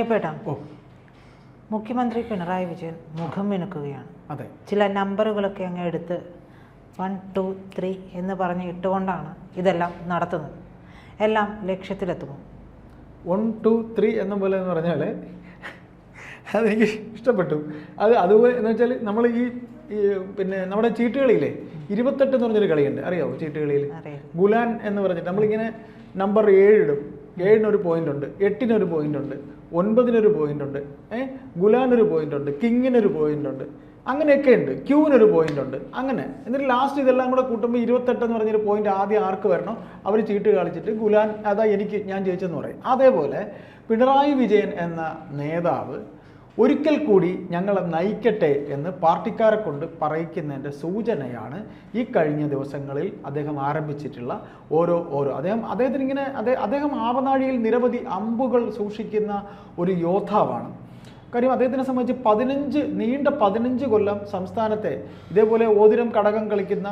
അയ്യപ്പേട്ടാ മുഖ്യമന്ത്രി പിണറായി വിജയൻ മുഖം മിനുക്കുകയാണ്. അതെ. ചില നമ്പറുകളൊക്കെ അങ്ങ് എടുത്ത് വൺ ടു ത്രീ എന്ന് പറഞ്ഞ് ഇട്ടുകൊണ്ടാണ് ഇതെല്ലാം നടത്തുന്നത്. എല്ലാം ലക്ഷ്യത്തിലെത്തുമോ വൺ ടു ത്രീ എന്ന പോലെ എന്ന് പറഞ്ഞാൽ അതെനിക്ക് ഇഷ്ടപ്പെട്ടു. അത് അതുപോലെ എന്ന് വെച്ചാൽ നമ്മൾ ഈ പിന്നെ നമ്മുടെ ചീട്ടുകളിയില്ലേ? ഇരുപത്തെട്ട് എന്ന് പറഞ്ഞൊരു കളിയുണ്ട്. അറിയാവോ ചീട്ടുകളിയിൽ ഗുലാൻ എന്ന് പറഞ്ഞിട്ട് നമ്മളിങ്ങനെ നമ്പർ ഏഴ് ഇടും. ഏഴിനൊരു പോയിന്റ് ഉണ്ട് എട്ടിനൊരു പോയിന്റ് ഉണ്ട് ഒൻപതിനൊരു പോയിന്റ് ഉണ്ട് ഏഹ് ഗുലാനൊരു പോയിന്റ് ഉണ്ട് കിങ്ങിനൊരു പോയിന്റ് ഉണ്ട് അങ്ങനെയൊക്കെ ഉണ്ട്. ക്യൂവിനൊരു പോയിന്റ് ഉണ്ട് അങ്ങനെ. എന്നിട്ട് ലാസ്റ്റ് ഇതെല്ലാം കൂടെ കൂട്ടുമ്പോൾ ഇരുപത്തെട്ട് എന്ന് പറഞ്ഞൊരു പോയിന്റ് ആദ്യം ആർക്ക് വരണം? അവർ ചീട്ട് കളിച്ചിട്ട് ഗുലാൻ അതാ എനിക്ക് ഞാൻ ജയിച്ചെന്ന് പറയും. അതേപോലെ പിണറായി വിജയൻ എന്ന നേതാവ് ഒരിക്കൽ കൂടി ഞങ്ങളെ നയിക്കട്ടെ എന്ന് പാർട്ടിക്കാരെ കൊണ്ട് പറയിക്കുന്നതിന്റെ സൂചനയാണ് ഈ കഴിഞ്ഞ ദിവസങ്ങളിൽ അദ്ദേഹം ആരംഭിച്ചിട്ടുള്ള ഓരോ ഓരോ. അദ്ദേഹം അദ്ദേഹത്തിന് ഇങ്ങനെ അദ്ദേഹം അദ്ദേഹം ആവനാഴിയിൽ നിരവധി അമ്പുകൾ സൂക്ഷിക്കുന്ന ഒരു യോദ്ധാവാണ്. കാര്യം അദ്ദേഹത്തിനെ സംബന്ധിച്ച് പതിനഞ്ച് നീണ്ട പതിനഞ്ച് കൊല്ലം സംസ്ഥാനത്തെ ഇതേപോലെ ഓതിരം കടകം കളിക്കുന്ന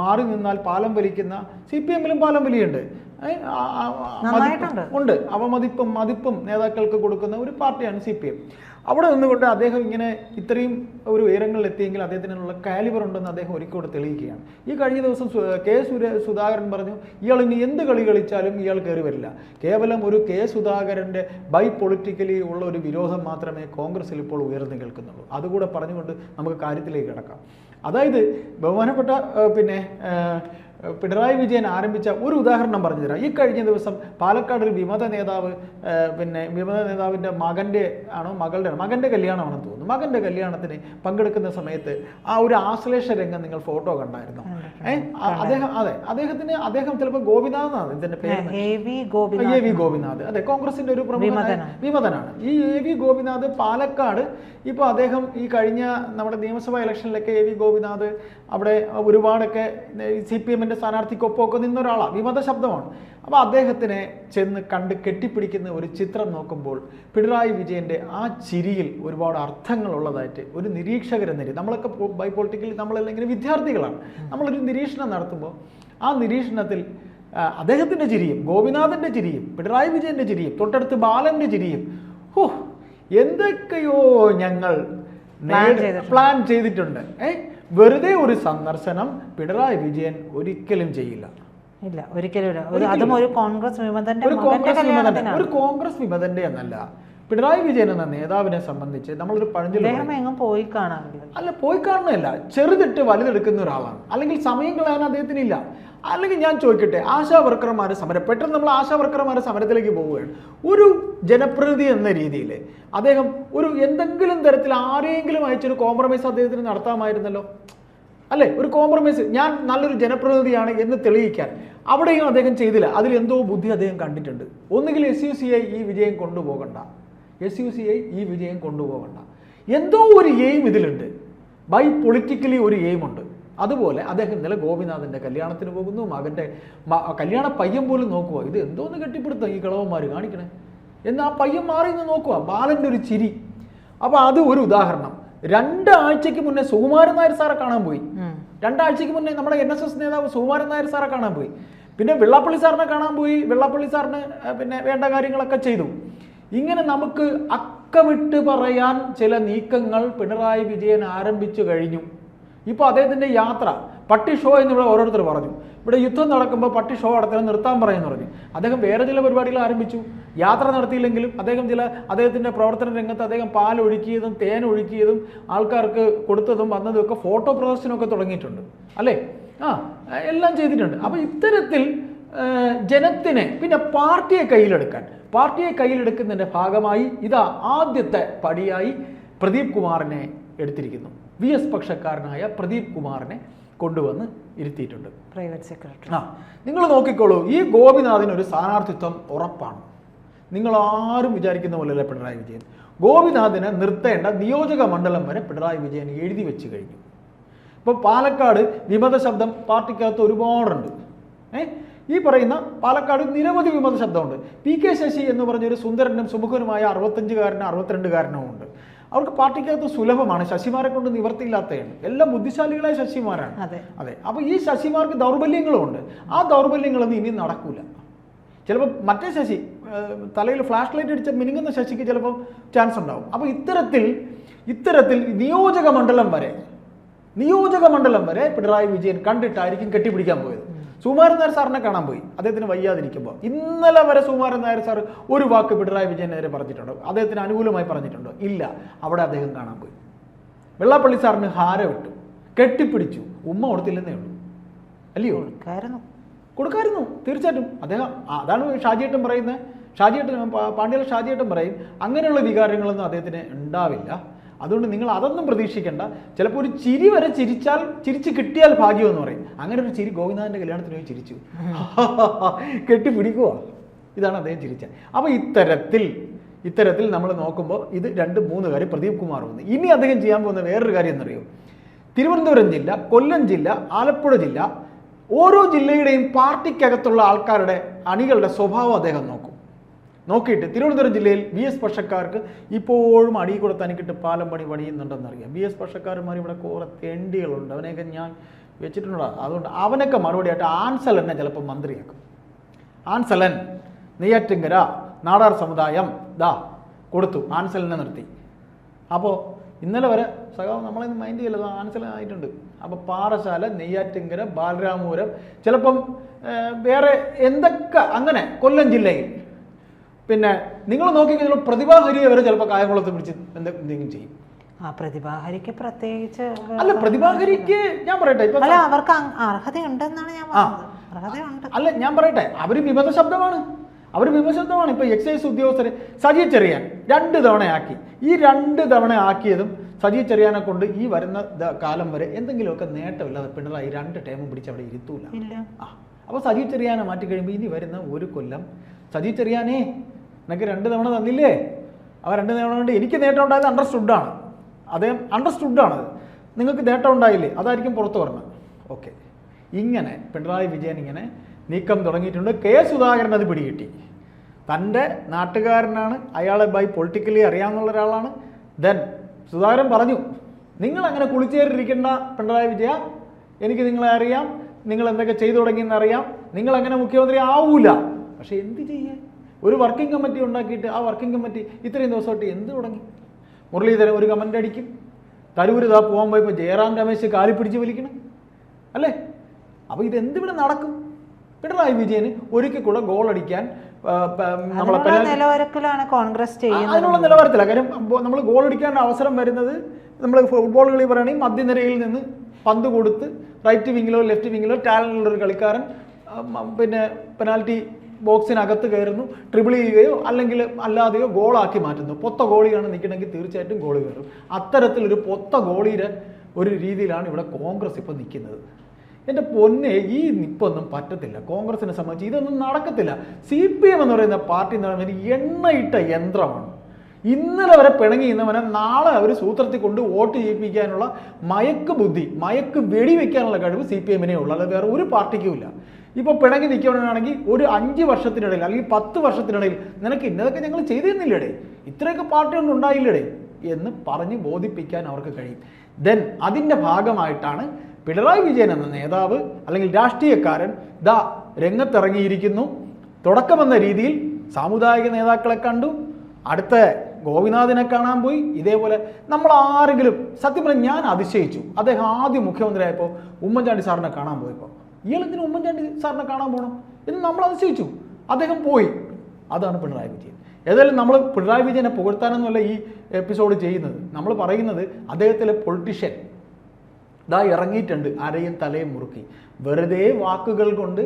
മാറി നിന്നാൽ പാലം വലിക്കുന്ന സി പി എമ്മിലും പാലം വലിയുണ്ട്. ഉണ്ട്. അവമതിപ്പും മതിപ്പും നേതാക്കൾക്ക് കൊടുക്കുന്ന ഒരു പാർട്ടിയാണ് സി പി എം. അവിടെ നിന്നുകൊണ്ട് അദ്ദേഹം ഇങ്ങനെ ഇത്രയും ഒരു ഉയരങ്ങളിൽ എത്തിയെങ്കിൽ അദ്ദേഹത്തിനുള്ള കാലിബർ ഉണ്ടെന്ന് അദ്ദേഹം ഒരിക്കലും തെളിയിക്കുകയാണ്. ഈ കഴിഞ്ഞ ദിവസം കെ സുര സുധാകരൻ പറഞ്ഞു ഇയാൾ ഇനി എന്ത് കളി കളിച്ചാലും ഇയാൾ കയറി വരില്ല. കേവലം ഒരു കെ സുധാകരന്റെ ബൈ പൊളിറ്റിക്കലി ഉള്ള ഒരു വിരോധം മാത്രമേ കോൺഗ്രസ്സിൽ ഇപ്പോൾ ഉയർന്നു കേൾക്കുന്നുള്ളൂ. അതുകൂടെ പറഞ്ഞുകൊണ്ട് നമുക്ക് കാര്യത്തിലേക്ക് കിടക്കാം. അതായത് ബഹുമാനപ്പെട്ട പിന്നെ പിണറായി വിജയൻ ആരംഭിച്ച ഒരു ഉദാഹരണം പറഞ്ഞു തരാം ഈ കഴിഞ്ഞ ദിവസം പാലക്കാട് ഒരു വിമത നേതാവ് പിന്നെ വിമത നേതാവിന്റെ മകന്റെ ആണോ മകളുടെ ആണോ? മകന്റെ കല്യാണമാണെന്ന് തോന്നുന്നു. മകന്റെ കല്യാണത്തിന് പങ്കെടുക്കുന്ന സമയത്ത് ആ ഒരു ആശ്ലേഷ രംഗം നിങ്ങൾ ഫോട്ടോ കണ്ടായിരുന്നു? ഏഹ് അദ്ദേഹം അതെ അദ്ദേഹത്തിന് അദ്ദേഹം ചിലപ്പോൾ ഗോപിനാഥ് എന്നാണ് ഇതിന്റെ പേര് എ വി ഗോപിനാഥ്. അതെ കോൺഗ്രസിന്റെ ഒരു പ്രമുഖ വിമതനാണ്. ഈ എ വി ഗോപിനാഥ് പാലക്കാട് ഇപ്പോൾ അദ്ദേഹം ഈ കഴിഞ്ഞ നമ്മുടെ നിയമസഭാ ഇലക്ഷനിലൊക്കെ എ വി ഗോപിനാഥ് അവിടെ ഒരുപാടൊക്കെ സി പി എമ്മിന്റെ സ്ഥാനാർത്ഥിക്കൊപ്പമൊക്കെ നിന്ന ഒരാളാണ് വിമത ശബ്ദമാണ്. അപ്പോൾ അദ്ദേഹത്തിനെ ചെന്ന് കണ്ട് കെട്ടിപ്പിടിക്കുന്ന ഒരു ചിത്രം നോക്കുമ്പോൾ പിണറായി വിജയന്റെ ആ ചിരിയിൽ ഒരുപാട് അർത്ഥങ്ങളുള്ളതായിട്ട് ഒരു നിരീക്ഷകരെന്ന എന്നിട്ട് നമ്മളൊക്കെ ബൈ പൊളിറ്റിക്കലി നമ്മളല്ലെങ്കിൽ വിദ്യാർത്ഥികളാണ്. നമ്മളൊരു നിരീക്ഷണം നടത്തുമ്പോൾ ആ നിരീക്ഷണത്തിൽ അദ്ദേഹത്തിന്റെ അദ്ദേഹത്തിന്റെ ചിരിയും ഗോപിനാഥന്റെ ചിരിയും പിണറായി വിജയന്റെ ചിരിയും തൊട്ടടുത്ത് ബാലന്റെ ചിരിയും ഹോ എന്തൊക്കെയോ ഞങ്ങൾ. പ്ലാൻ ചെയ്തിട്ടുണ്ട്. ഏ? വെറുതെ ഒരു സന്ദർശനം പിണറായി വിജയൻ ഒരിക്കലും ചെയ്യില്ല. ഇല്ല ഒരിക്കലും ഒരു അതും ഒരു കോൺഗ്രസ് വിമതന്റെ ഒരു കോൺഗ്രസ് ഒരു കോൺഗ്രസ് വിമതന്റെ എന്നല്ല. പിണറായി വിജയൻ എന്ന നേതാവിനെ സംബന്ധിച്ച് നമ്മളൊരു പഴഞ്ചൊല്ലി പോയി കാണാൻ അല്ല പോയി കാണുന്നതല്ല. ചെറുതിട്ട് വലുതെടുക്കുന്ന ഒരാളാണ്. അല്ലെങ്കിൽ സമയം കളയാൻ അദ്ദേഹത്തിനില്ല അല്ലെങ്കിൽ ഞാൻ ചോദിക്കട്ടെ ആശാ വർക്കർമാർ സമരം പെട്ടെന്ന് നമ്മൾ ആശാ വർക്കർമാർ സമരത്തിലേക്ക് പോവുകയാണ്. ഒരു ജനപ്രതിനിധി എന്ന രീതിയിൽ അദ്ദേഹം ഒരു എന്തെങ്കിലും തരത്തിൽ ആരെങ്കിലും അയച്ചൊരു കോംപ്രമൈസ് അദ്ദേഹത്തിന് നടത്താമായിരുന്നല്ലോ? അല്ലേ? ഒരു കോംപ്രമൈസ് ഞാൻ നല്ലൊരു ജനപ്രതിനിധിയാണ് എന്ന് തെളിയിക്കാൻ അവിടെയും അദ്ദേഹം ചെയ്തില്ല. അതിൽ എന്തോ ബുദ്ധി അദ്ദേഹം കണ്ടിട്ടുണ്ട്. ഒന്നുകിൽ എസ് യു സി ഐ ഈ വിജയം കൊണ്ടുപോകണ്ട. എസ് യു സി ഐ ഈ വിജയം കൊണ്ടുപോകണ്ട. എന്തോ ഒരു എയിം ഇതിലുണ്ട്. ബൈ പൊളിറ്റിക്കലി ഒരു എയിം ഉണ്ട്. അതുപോലെ അദ്ദേഹം ഇന്നലെ ഗോപിനാഥന്റെ കല്യാണത്തിന് പോകുന്നു മകന്റെ കല്യാണ പയ്യൻ പോലും നോക്കുക ഇത് എന്തോന്ന് കെട്ടിപ്പിടുത്തം ഈ കളവന്മാർ കാണിക്കണേ? എന്ന് ആ പയ്യൻ മാറി നിന്ന് നോക്കുക ബാലന്റെ ഒരു ചിരി. അപ്പൊ അത് ഒരു ഉദാഹരണം. രണ്ടാഴ്ചക്ക് മുന്നേ സുകുമാരൻ നായർ സാറെ കാണാൻ പോയി. രണ്ടാഴ്ചക്ക് മുന്നേ നമ്മുടെ എൻ എസ് എസ് നേതാവ് സുകുമാരൻ നായർ സാറെ കാണാൻ പോയി. പിന്നെ വെള്ളാപ്പള്ളി സാറിനെ കാണാൻ പോയി. വെള്ളാപ്പള്ളി സാറിന് പിന്നെ വേണ്ട കാര്യങ്ങളൊക്കെ ചെയ്തു. ഇങ്ങനെ നമുക്ക് അക്കമിട്ട് പറയാൻ ചില നീക്കങ്ങൾ പിണറായി വിജയൻ ആരംഭിച്ചു കഴിഞ്ഞു. ഇപ്പോൾ അദ്ദേഹത്തിന്റെ യാത്ര പട്ടി ഷോ എന്ന് ഇവിടെ ഓരോരുത്തർ പറഞ്ഞു. ഇവിടെ യുദ്ധം നടക്കുമ്പോൾ പട്ടി ഷോ നടത്താൻ നിർത്താൻ പറയുമെന്ന് പറഞ്ഞു. അദ്ദേഹം വേറെ ചില പരിപാടികൾ ആരംഭിച്ചു. യാത്ര നടത്തിയില്ലെങ്കിലും അദ്ദേഹം ചില അദ്ദേഹത്തിന്റെ പ്രവർത്തന രംഗത്ത് അദ്ദേഹം പാൽ ഒഴുക്കിയതും തേൻ ഒഴുക്കിയതും ആൾക്കാർക്ക് കൊടുത്തതും വന്നതും ഒക്കെ ഫോട്ടോ പ്രദർശനമൊക്കെ തുടങ്ങിയിട്ടുണ്ട്. അല്ലേ? ആ എല്ലാം ചെയ്തിട്ടുണ്ട്. അപ്പോൾ ഇത്തരത്തിൽ ജനത്തിനെ പിന്നെ പാർട്ടിയെ കയ്യിലെടുക്കാൻ പാർട്ടിയെ കയ്യിലെടുക്കുന്നതിന്റെ ഭാഗമായി ഇതാ ആദ്യത്തെ പടിയായി പ്രദീപ് കുമാറിനെ എടുത്തിരിക്കുന്നു. വി എസ് പക്ഷക്കാരനായ പ്രദീപ് കുമാറിനെ കൊണ്ടുവന്ന് ഇരുത്തിയിട്ടുണ്ട്. പ്രൈവറ്റ് സെക്രട്ടറി ആ നിങ്ങൾ നോക്കിക്കോളൂ ഈ ഗോപിനാഥിന് ഒരു സ്ഥാനാർത്ഥിത്വം ഉറപ്പാണ്. നിങ്ങൾ ആരും വിചാരിക്കുന്ന പോലെയല്ല പിണറായി വിജയൻ. ഗോപിനാഥിനെ നിർത്തേണ്ട നിയോജക മണ്ഡലം വരെ പിണറായി വിജയൻ എഴുതി വെച്ച് കഴിഞ്ഞു. ഇപ്പോൾ പാലക്കാട് വിമത ശബ്ദം പാർട്ടിക്കകത്ത് ഒരുപാടുണ്ട്. ഏ? ഈ പറയുന്ന പാലക്കാട് നിരവധി വിമത ശബ്ദമുണ്ട്. പി കെ ശശി എന്ന് പറഞ്ഞൊരു സുന്ദരനും സുമുഖനുമായ അറുപത്തഞ്ചുകാരനും അറുപത്തിരണ്ടുകാരനും ഉണ്ട്. അവർക്ക് പാർട്ടിക്കകത്ത് സുലഭമാണ് ശശിമാരെ കൊണ്ട് നിവർത്തിയില്ലാത്തതാണ് എല്ലാം ബുദ്ധിശാലികളായ ശശിമാരാണ്. അതെ. അതെ. അപ്പോൾ ഈ ശശിമാർക്ക് ദൗർബല്യങ്ങളുമുണ്ട് ആ ദൗർബല്യങ്ങളൊന്നും ഇനി നടക്കൂല. ചിലപ്പോൾ മറ്റേ ശശി തലയിൽ ഫ്ലാഷ് ലൈറ്റ് അടിച്ച മിനുങ്ങുന്ന ശശിക്ക് ചിലപ്പോൾ ചാൻസ് ഉണ്ടാവും. അപ്പോൾ ഇത്തരത്തിൽ ഇത്തരത്തിൽ നിയോജക മണ്ഡലം വരെ നിയോജക മണ്ഡലം വരെ പിണറായി വിജയൻ കണ്ടിട്ടായിരിക്കും കെട്ടിപ്പിടിക്കാൻ പോയത്. സുകുമാരൻ നായർ സാറിനെ കാണാൻ പോയി. അദ്ദേഹത്തിന് വയ്യാതിരിക്കുമ്പോൾ ഇന്നലെ വരെ സുമാരൻ നായർ സാർ ഒരു വാക്ക് പിണറായി വിജയനെതിരെ പറഞ്ഞിട്ടുണ്ടോ. അദ്ദേഹത്തിന് അനുകൂലമായി പറഞ്ഞിട്ടുണ്ടോ. ഇല്ല അവിടെ അദ്ദേഹം കാണാൻ പോയി. വെള്ളാപ്പള്ളി സാറിന് ഹാര വിട്ടു കെട്ടിപ്പിടിച്ചു. ഉമ്മ കൊടുത്തില്ലെന്നേ ഉള്ളൂ. അല്ലയോ? കൊടുക്കായിരുന്നു. തീർച്ചയായിട്ടും. അദ്ദേഹം അതാണ് ഷാജിയേട്ടൻ പറയുന്നത്. ഷാജിയേട്ടൻ പാണ്ഡ്യ ഷാജിയേട്ടൻ പറയും അങ്ങനെയുള്ള വികാരങ്ങളൊന്നും അദ്ദേഹത്തിന് ഉണ്ടാവില്ല. അതുകൊണ്ട് നിങ്ങൾ അതൊന്നും പ്രതീക്ഷിക്കേണ്ട. ചിലപ്പോൾ ഒരു ചിരി വരെ ചിരിച്ചാൽ ചിരിച്ച് കിട്ടിയാൽ ഭാഗ്യം എന്ന് പറയും. അങ്ങനെ ഒരു ചിരി ഗോവിന്ദാന്റെ കല്യാണത്തിന് പോയി ചിരിച്ചു. കെട്ടിപ്പിടിക്കുക ഇതാണ് അദ്ദേഹം ചിരിച്ചത്. അപ്പോൾ ഇത്തരത്തിൽ ഇത്തരത്തിൽ നമ്മൾ നോക്കുമ്പോൾ ഇത് രണ്ട് മൂന്ന് കാര്യം പ്രദീപ് കുമാർ വന്നു. ഇനി അദ്ദേഹം ചെയ്യാൻ പോകുന്ന വേറൊരു കാര്യം എന്നറിയോ? തിരുവനന്തപുരം ജില്ല കൊല്ലം ജില്ല ആലപ്പുഴ ജില്ല ഓരോ ജില്ലയുടെയും പാർട്ടിക്കകത്തുള്ള ആൾക്കാരുടെ അണികളുടെ സ്വഭാവം അദ്ദേഹം നോക്കും. നോക്കിയിട്ട് തിരുവനന്തപുരം ജില്ലയിൽ വി എസ് പക്ഷക്കാർക്ക് ഇപ്പോഴും അടി കൊടുത്ത് തനിക്കിട്ട് പാലം പണി പണിയുന്നുണ്ടെന്നറിയാം വി എസ് പക്ഷക്കാരന്മാർ ഇവിടെ കുറെ തെണ്ടികളുണ്ട്. അവനെയൊക്കെ ഞാൻ വെച്ചിട്ടുണ്ടോ? അതുകൊണ്ട് അവനൊക്കെ മറുപടി ആയിട്ട് ആൻസലനെ ചിലപ്പോൾ മന്ത്രിയാക്കും. ആൻസലൻ നെയ്യാറ്റിങ്കര നാടാർ സമുദായം ദാ കൊടുത്തു. ആൻസലിനെ നിർത്തി. അപ്പോൾ ഇന്നലെ വരെ സഖാവ് നമ്മളെ മൈൻഡ് ചെയ്യല്ലോ. ആൻസലായിട്ടുണ്ട് അപ്പോൾ പാറശാല നെയ്യാറ്റിങ്കര ബാലരാമപുരം ചിലപ്പം വേറെ എന്തൊക്കെ അങ്ങനെ കൊല്ലം ജില്ലയിൽ പിന്നെ നിങ്ങൾ നോക്കിക്കഴിഞ്ഞാൽ പ്രതിഭാഹരിയെ വരെ ചിലപ്പോൾ കായംകുളത്ത് പിടിച്ച് എന്തെങ്കിലും ചെയ്യും. ആ പ്രതിഭാഹരിക്ക് പ്രത്യേകിച്ച് അല്ല പ്രതിഭാഹരിക്ക് ഞാൻ പറയട്ടെ ഇപ്പൊ അല്ല അവർക്ക് അർഹതയുണ്ടെന്നാണ് ഞാൻ അർഹതയുണ്ട്. അല്ല ഞാൻ പറയട്ടെ അവർ വിമത ശബ്ദമാണ്. അവർ വിമത ശബ്ദമാണ്. ഇപ്പൊ എക്സൈസ് ഉദ്യോഗസ്ഥരെ സജി ചെറിയാൻ രണ്ട് തവണയാക്കി ഈ രണ്ട് തവണ ആക്കിയതും സജി ചെറിയാനെ കൊണ്ട് ഈ വരുന്ന കാലം വരെ എന്തെങ്കിലുമൊക്കെ നേട്ടമില്ലാതെ പിണറായി രണ്ട് ടൈമും പിടിച്ച് അവിടെ ഇരുത്തൂല. ആ അപ്പോൾ സജി ചെറിയാനെ മാറ്റി കഴിയുമ്പോൾ ഇനി വരുന്ന ഒരു കൊല്ലം സജി ചെറിയാനേ എനിക്ക് രണ്ട് തവണ തന്നില്ലേ? ആ രണ്ട് തവണ കൊണ്ട് എനിക്ക് നേട്ടം ഉണ്ടായത് അണ്ടർസ്റ്റുഡാണ് അദ്ദേഹം അണ്ടർസ്റ്റുഡാണത് നിങ്ങൾക്ക് നേട്ടം ഉണ്ടായില്ലേ? അതായിരിക്കും പുറത്തു പറഞ്ഞത്. ഓക്കെ ഇങ്ങനെ പിണറായി വിജയൻ ഇങ്ങനെ നീക്കം തുടങ്ങിയിട്ടുണ്ട്. കെ സുധാകരൻ അത് പിടികിട്ടി. തന്റെ നാട്ടുകാരനാണ്. അയാളെ ബൈ പൊളിറ്റിക്കലി അറിയാവുന്ന ഒരാളാണ്. ദെൻ സുധാകരൻ പറഞ്ഞു നിങ്ങൾ അങ്ങനെ കുളിച്ചേറിയിരിക്കേണ്ട പിണറായി വിജയ എനിക്ക് നിങ്ങളെ അറിയാം. നിങ്ങൾ എന്തൊക്കെ ചെയ്തു തുടങ്ങിയെന്ന് അറിയാം നിങ്ങൾ അങ്ങനെ മുഖ്യമന്ത്രി ആവൂല. പക്ഷെ എന്ത് ചെയ്യാൻ ഒരു വർക്കിംഗ് കമ്മിറ്റി ഉണ്ടാക്കിയിട്ട് ആ വർക്കിംഗ് കമ്മിറ്റി ഇത്രയും ദിവസമായിട്ട് എന്ത് തുടങ്ങി? മുരളീധരൻ ഒരു കമന്റ് അടിക്കും. തരൂര് ഇതാ പോകാൻ പോയപ്പോൾ ജയറാം രമേശ് കാലി പിടിച്ച് വിളിക്കണം. അല്ലേ? അപ്പോൾ ഇതെന്തിവിടെ നടക്കും? പിണറായി വിജയന് ഒരിക്കൽ കൂടെ ഗോൾ അടിക്കാൻ നമ്മളെ നിലവാരത്തിലാണ് കോൺഗ്രസ് ചെയ്യുന്നത്. അതിനുള്ള നിലവാരത്തില. കാര്യം നമ്മൾ ഗോൾ അടിക്കാൻ അവസരം വരുന്നത് നമ്മൾ ഫുട്ബോൾ കളി പറയുകയാണെങ്കിൽ മധ്യനിരയിൽ നിന്ന് പന്ത് കൊടുത്ത് റൈറ്റ് വിങ്ങിലോ ലെഫ്റ്റ് വിങ്ങിലോ ടാലന്റുള്ള ഒരു കളിക്കാരൻ പിന്നെ പെനാൽറ്റി ബോക്സിനകത്ത് കയറുന്നു ട്രിബിൾ ചെയ്യുകയോ അല്ലെങ്കിൽ അല്ലാതെയോ ഗോളാക്കി മാറ്റുന്നു. പൊത്ത ഗോളിയാണ് നിൽക്കണമെങ്കിൽ തീർച്ചയായിട്ടും ഗോൾ കയറും. അത്തരത്തിലൊരു പൊത്ത ഗോളിയുടെ ഒരു രീതിയിലാണ് ഇവിടെ കോൺഗ്രസ് ഇപ്പോൾ നിൽക്കുന്നത്. എന്റെ പൊന്നെ ഈ നിപ്പൊന്നും പറ്റത്തില്ല. കോൺഗ്രസിനെ സംബന്ധിച്ച് ഇതൊന്നും നടക്കത്തില്ല. സി പി എം എന്ന് പറയുന്ന പാർട്ടി എന്ന് പറയുന്നത് എണ്ണയിട്ട യന്ത്രമാണ്. ഇന്നലെ വരെ പിണങ്ങി ഇന്നവനെ നാളെ അവർ സൂത്രത്തിൽ കൊണ്ട് വോട്ട് ചെയ്യിപ്പിക്കാനുള്ള മയക്ക് ബുദ്ധി മയക്ക് വെടിവെക്കാനുള്ള കഴിവ് സി പി എമ്മിനേ ഉള്ളൂ. അല്ലാതെ വേറെ ഒരു പാർട്ടിക്കും ഇല്ല. ഇപ്പോൾ പിണങ്ങി നിൽക്കുകയാണെങ്കിൽ ഒരു അഞ്ച് വർഷത്തിനിടയിൽ അല്ലെങ്കിൽ പത്ത് വർഷത്തിനിടയിൽ നിനക്ക് ഇന്നതൊക്കെ ഞങ്ങൾ ചെയ്തിരുന്നില്ലേടേ? ഇത്രയൊക്കെ പാർട്ടി ഒന്നും എന്ന് പറഞ്ഞ് ബോധിപ്പിക്കാൻ അവർക്ക് കഴിയും. ദെൻ അതിന്റെ ഭാഗമായിട്ടാണ് പിണറായി വിജയൻ എന്ന നേതാവ് അല്ലെങ്കിൽ രാഷ്ട്രീയക്കാരൻ ദാ രംഗത്തിറങ്ങിയിരിക്കുന്നു. തുടക്കമെന്ന രീതിയിൽ സാമുദായിക നേതാക്കളെ കണ്ടു. അടുത്ത ഗോപിനാഥിനെ കാണാൻ പോയി. ഇതേപോലെ നമ്മൾ ആരെങ്കിലും സത്യം പറഞ്ഞാൽ ഞാൻ അതിശയിച്ചു. അദ്ദേഹം ആദ്യം മുഖ്യമന്ത്രിയായപ്പോൾ ഉമ്മൻചാണ്ടി സാറിനെ കാണാൻ പോയപ്പോൾ ഇയാളെന്തിനു ഉമ്മൻചാണ്ടി സാറിനെ കാണാൻ പോകണം എന്ന് നമ്മൾ അതിശയിച്ചു. അദ്ദേഹം പോയി. അതാണ് പിണറായി വിജയൻ. ഏതായാലും നമ്മൾ പിണറായി വിജയനെ പുകഴ്ത്താനൊന്നുമല്ല ഈ എപ്പിസോഡ് ചെയ്യുന്നത് നമ്മൾ പറയുന്നത് അദ്ദേഹത്തിലെ പൊളിറ്റീഷ്യൻ ഇതാ ഇറങ്ങിയിട്ടുണ്ട് അരയും തലയും മുറുക്കി. വെറുതെ വാക്കുകൾ കൊണ്ട്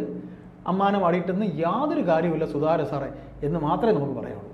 അമ്മാനം അടിയിട്ടെന്ന് യാതൊരു കാര്യമില്ല സുധാര സാറേ എന്ന് മാത്രമേ നമുക്ക് പറയാനുള്ളൂ.